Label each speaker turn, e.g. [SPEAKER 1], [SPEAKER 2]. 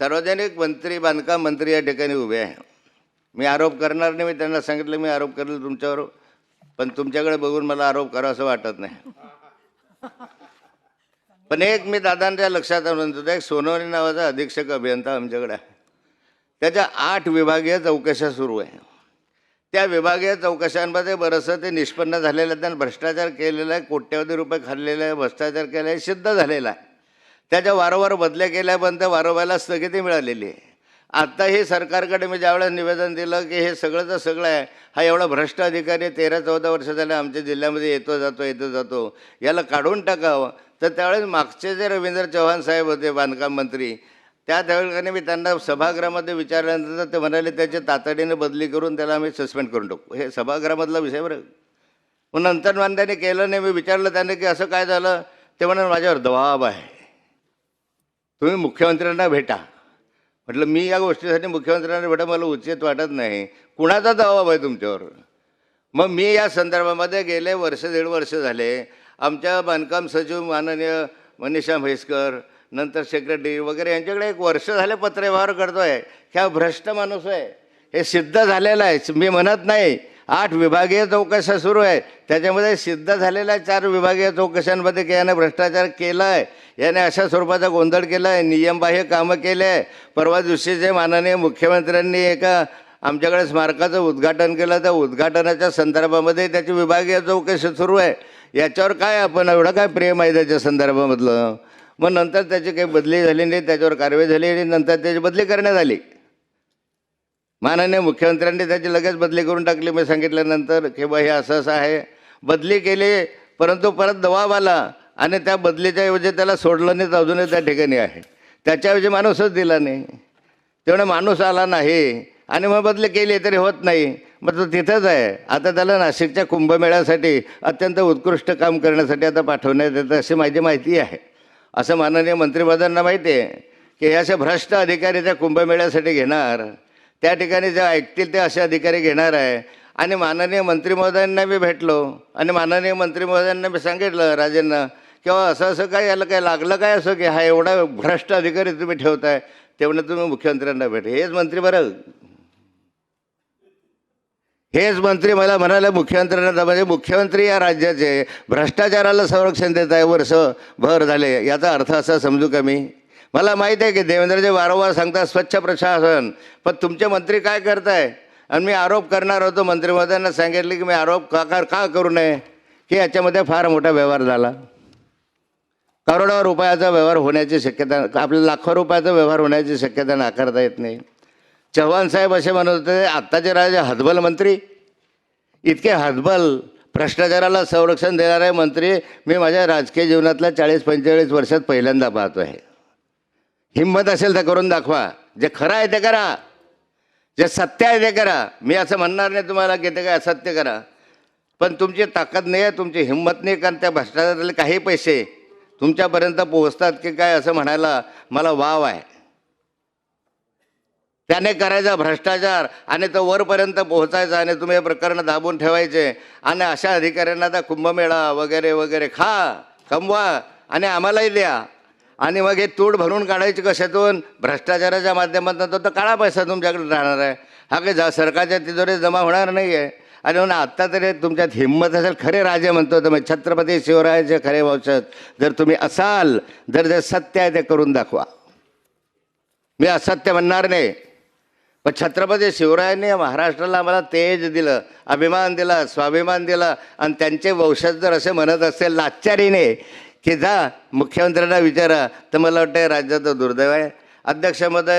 [SPEAKER 1] सार्वजनिक मंत्री बांधकाम मंत्री या ठिकाणी उभे आहे. मी आरोप करणार नाही मी त्यांना सांगितलं मी आरोप करेल तुमच्यावर पण तुमच्याकडे बघून मला आरोप करा असं वाटत नाही. पण एक मी दादांच्या लक्षात आणून देतो एक सोनवणे नावाचा अधीक्षक अभियंता आमच्याकडे आहे. त्याच्या आठ विभागीय चौकशा सुरू आहे. त्या विभागीय चौकशांमध्ये बरंचसं ते निष्पन्न झालेलं आहे त्यांनी भ्रष्टाचार केलेला आहे कोट्यवधी रुपये खाल्लेले आहे भ्रष्टाचार केला आहे सिद्ध झालेला आहे. त्याच्या वारंवार बदल्या केल्या पण त्या वारंवारला स्थगिती मिळालेली आहे. आत्ताही सरकारकडे मी ज्यावेळेस निवेदन दिलं की हे सगळं तर सगळं आहे हा एवढा भ्रष्ट अधिकारी तेरा चौदा वर्ष झाले आमच्या जिल्ह्यामध्ये येतो जातो येतो जातो. याला काढून टाकावं. तर त्यावेळेस मागचे जे रवींद्र चव्हाण साहेब होते बांधकाम मंत्री त्या त्यावेळेला मी त्यांना सभागृहामध्ये विचारल्यानंतर ते म्हणाले त्याची तातडीने बदली करून त्याला आम्ही सस्पेंड करून टाकू. हे सभागृहामधला विषय बरं. मग नंतर त्याने केलं नाही मी विचारलं त्याने की असं काय झालं? ते म्हणाले माझ्यावर दबाव आहे. तुम्ही मुख्यमंत्र्यांना भेटा. म्हटलं मी या गोष्टीसाठी मुख्यमंत्र्यांना भेटा मला उचित वाटत नाही. कुणाचा जबाब आहे तुमच्यावर? मग मी या संदर्भामध्ये गेले वर्ष दीड वर्ष झाले. आमच्या बांधकाम सचिव माननीय मनीषा म्हैसकर नंतर सेक्रेटरी वगैरे यांच्याकडे एक वर्ष झाले पत्रव्यवहार करतो आहे ह्या भ्रष्ट माणूस आहे? हे सिद्ध झालेलं आहे. मी म्हणत नाही. आठ विभागीय चौकशा सुरू आहे. त्याच्यामध्ये सिद्ध झालेल्या चार विभागीय चौकशांमध्ये की याने भ्रष्टाचार केला आहे याने अशा स्वरूपाचा गोंधळ केला आहे नियमबाह्य कामं केले आहे परवा दिवशीचे माननीय मुख्यमंत्र्यांनी एका आमच्याकडे स्मारकाचं उद्घाटन केलं. त्या उद्घाटनाच्या संदर्भामध्ये त्याची विभागीय चौकशी सुरू आहे. याच्यावर काय आपण एवढं काय प्रेम आहे त्याच्या संदर्भामधलं? मग नंतर त्याची काही बदली झाली नाही त्याच्यावर कारवाई झाली आणि नंतर त्याची बदली करण्यात आली. माननीय मुख्यमंत्र्यांनी त्याची लगेच बदली करून टाकली. मी सांगितल्यानंतर की बा हे असं असं आहे. बदली केली परंतु परत दबाव आला आणि त्या बदलीच्या ऐवजी त्याला सोडलं नाही तर अजूनही त्या ठिकाणी आहे. त्याच्याऐवजी माणूसच दिला नाही. तेवढा माणूस आला नाही आणि मग बदली केली तरी होत नाही. मग तो तिथंच आहे. आता त्याला नाशिकच्या कुंभमेळ्यासाठी अत्यंत उत्कृष्ट काम करण्यासाठी आता पाठवण्यात येतं अशी माझी माहिती आहे. असं माननीय मंत्रिपदांना माहिती आहे की हे असे भ्रष्ट अधिकारी त्या कुंभमेळ्यासाठी घेणार. त्या ठिकाणी जे ऐकतील ते असे अधिकारी घेणार आहे. आणि माननीय मंत्री महोदयांना मी भेटलो. आणि माननीय मंत्री महोदयांना मी सांगितलं राजेंना किंवा असं असं काय याला काय लागलं काय असं की हा एवढा भ्रष्ट अधिकारी तुम्ही ठेवताय तेवढं तुम्ही मुख्यमंत्र्यांना भेट. हेच मंत्री बरं. हेच मंत्री मला म्हणाले मुख्यमंत्र्यांना म्हणजे मुख्यमंत्री या राज्याचे भ्रष्टाचाराला संरक्षण देत आहे वर्ष भर झाले. याचा अर्थ असा समजू का मी? मला माहीत आहे की देवेंद्रजी वारंवार सांगतात स्वच्छ प्रशासन. पण तुमचे मंत्री काय करताय? आणि मी आरोप करणार होतो मंत्रिमहोदयांना सांगितले की मी आरोप का का का करू नये? की याच्यामध्ये फार मोठा व्यवहार झाला. करोडो रुपयाचा व्यवहार होण्याची शक्यता आपल्या लाखो रुपयाचा व्यवहार होण्याची शक्यता नाकारता येत नाही. चव्हाण साहेब असे म्हणत होते आत्ताचे राजे हतबल मंत्री. इतके हतबल भ्रष्टाचाराला संरक्षण देणारे मंत्री मी माझ्या राजकीय जीवनातल्या चाळीस पंचेचाळीस वर्षात पहिल्यांदा पाहतो आहे हिंमत असेल तर करून दाखवा. जे खरं आहे ते करा. जे सत्य आहे ते करा. मी असं म्हणणार नाही तुम्हाला की ते काय असत्य करा. पण तुमची ताकद नाही आहे तुमची हिंमत नाही कारण त्या भ्रष्टाचारातले काही पैसे तुमच्यापर्यंत पोहोचतात की काय असं म्हणायला मला वाव आहे. त्याने करायचा भ्रष्टाचार आणि तो वरपर्यंत पोहोचायचा आणि तुम्ही हे प्रकरण दाबून ठेवायचे आणि अशा अधिकाऱ्यांना आता कुंभमेळा वगैरे वगैरे खा कमवा आणि आम्हालाही द्या. आणि मग हे तूड भरून काढायची कशातून? भ्रष्टाचाराच्या माध्यमातून तो तर काळा पैसा तुमच्याकडे राहणार आहे. हा काही जा सरकारच्या तिजोरीत जमा होणार नाही आहे आणि म्हणून आत्ता तरी तुमच्यात हिंमत असेल खरे राजे म्हणतो तुम्ही छत्रपती शिवरायाचे खरे वंशज. जर तुम्ही असाल जर जे सत्य आहे ते करून दाखवा. मी असत्य म्हणणार नाही. पण छत्रपती शिवरायांनी महाराष्ट्राला आम्हाला तेज दिलं अभिमान दिला स्वाभिमान दिला. आणि त्यांचे वंशज जर असे म्हणत असेल लाचारीने की जा मुख्यमंत्र्यांना विचारा. तर मला वाटतं राज्याचं दुर्दैव आहे. अध्यक्ष महोदय